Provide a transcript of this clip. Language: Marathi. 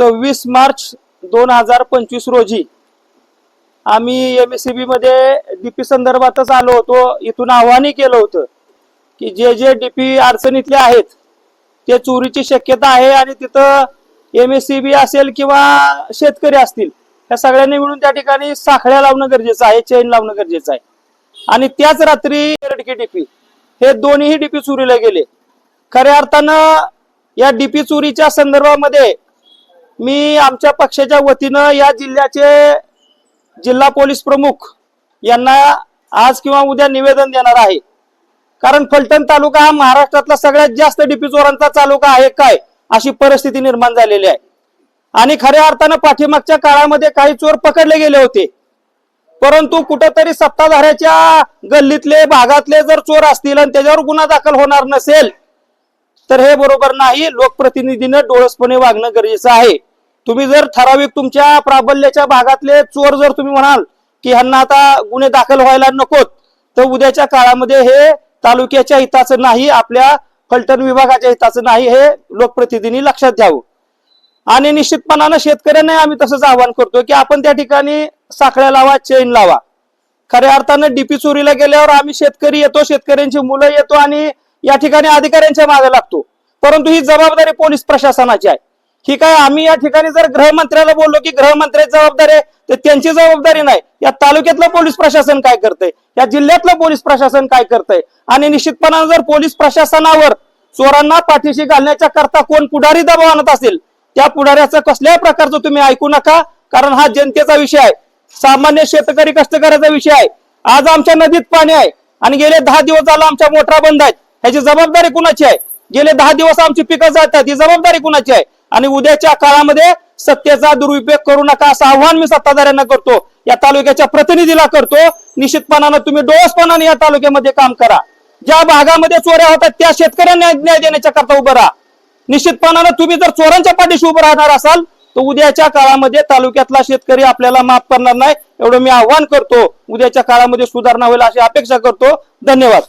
सव्वीस मार्च दोन हजार पंचवीस रोजी आम्ही एम एस सी बी मध्ये डीपी संदर्भातच आलो होतो. इथून आव्हानही केलं होतं की जे जे डी पी अडचणीतले आहेत ते चोरीची शक्यता आहे आणि तिथं एम एस सी बी असेल किंवा शेतकरी असतील या सगळ्यांनी मिळून त्या ठिकाणी साखळ्या लावणं गरजेचं आहे चेन लावणं गरजेचं आहे. आणि त्याच रात्री रडकी डीपी हे दोन्ही डीपी चोरीला गेले. खऱ्या अर्थानं या डीपी चोरीच्या संदर्भामध्ये मी आमच्या पक्षाच्या वतीनं या जिल्ह्याचे जिल्हा पोलीस प्रमुख यांना आज किंवा उद्या निवेदन देणार आहे. कारण फलटण तालुका हा महाराष्ट्रातला सगळ्यात जास्त डीपी चोरांचा तालुका आहे काय अशी परिस्थिती निर्माण झालेली आहे. आणि खऱ्या अर्थानं पाठीमागच्या काळामध्ये काही चोर पकडले गेले होते. परंतु कुठेतरी सत्ताधाऱ्याच्या गल्लीतले भागातले जर चोर असतील आणि त्याच्यावर गुन्हा दाखल होणार नसेल तर हे बरोबर नाही. लोकप्रतिनिधीनं डोळसपणे वागणं गरजेचं आहे. तुम्ही जर ठराविक तुमच्या प्राबल्याच्या भागातले चोर जर तुम्ही म्हणाल की ह्यांना आता गुन्हे दाखल व्हायला नकोत तर उद्याच्या काळामध्ये हे तालुक्याच्या हिताचं नाही आपल्या फलटण विभागाच्या हिताचं नाही हे लोकप्रतिनिधींनी लक्षात घ्यावं. आणि निश्चितपणानं शेतकऱ्यांना आम्ही तसंच आवाहन करतो की आपण त्या ठिकाणी साखळ्या लावा चेन लावा. खऱ्या अर्थानं डीपी चोरीला गेल्यावर आम्ही शेतकरी येतो शेतकऱ्यांची मुलं येतो आणि या ठिकाणी अधिकाऱ्यांच्या मागे लागतो. परंतु ही जबाबदारी पोलीस प्रशासनाची आहे. ठीक आहे आम्ही या ठिकाणी जर गृहमंत्र्याला बोललो की गृहमंत्र्याची जबाबदारी आहे तर त्यांची जबाबदारी नाही. या तालुक्यातलं पोलीस प्रशासन काय करतंय? या जिल्ह्यातलं पोलीस प्रशासन काय करतंय? आणि निश्चितपणानं जर पोलीस प्रशासनावर चोरांना पाठीशी घालण्याच्या करता कोण पुढारी दबाव आणत असेल त्या पुढाऱ्याचं कसल्याही प्रकारचं तुम्ही ऐकू नका कारण हा जनतेचा विषय आहे. सामान्य शेतकरी कष्टकऱ्याचा विषय आहे. आज आमच्या नदीत पाणी आहे. आणि गेले दहा दिवस झाला आमच्या मोटरा बंद आहेत. ह्याची जबाबदारी कुणाची आहे? गेले दहा दिवस आमची पिकं जातात. ही जबाबदारी कुणाची आहे? आणि उद्याच्या काळामध्ये सत्तेचा दुरुपयोग करू नका असं आव्हान मी सत्ताधाऱ्यांना करतो. या तालुक्याच्या प्रतिनिधीला करतो. निश्चितपणानं तुम्ही डोसपणाने या तालुक्यामध्ये काम करा. ज्या भागामध्ये चोऱ्या होतात त्या शेतकऱ्यांना न्याय देण्याच्या करता उभं राहा. निश्चितपणानं तुम्ही जर चोरांच्या पाठीशी उभं राहणार असाल तर उद्याच्या काळामध्ये तालुक्यातला शेतकरी आपल्याला माफ करणार नाही एवढं मी आव्हान करतो. उद्याच्या काळामध्ये सुधारणा होईल अशी अपेक्षा करतो. धन्यवाद.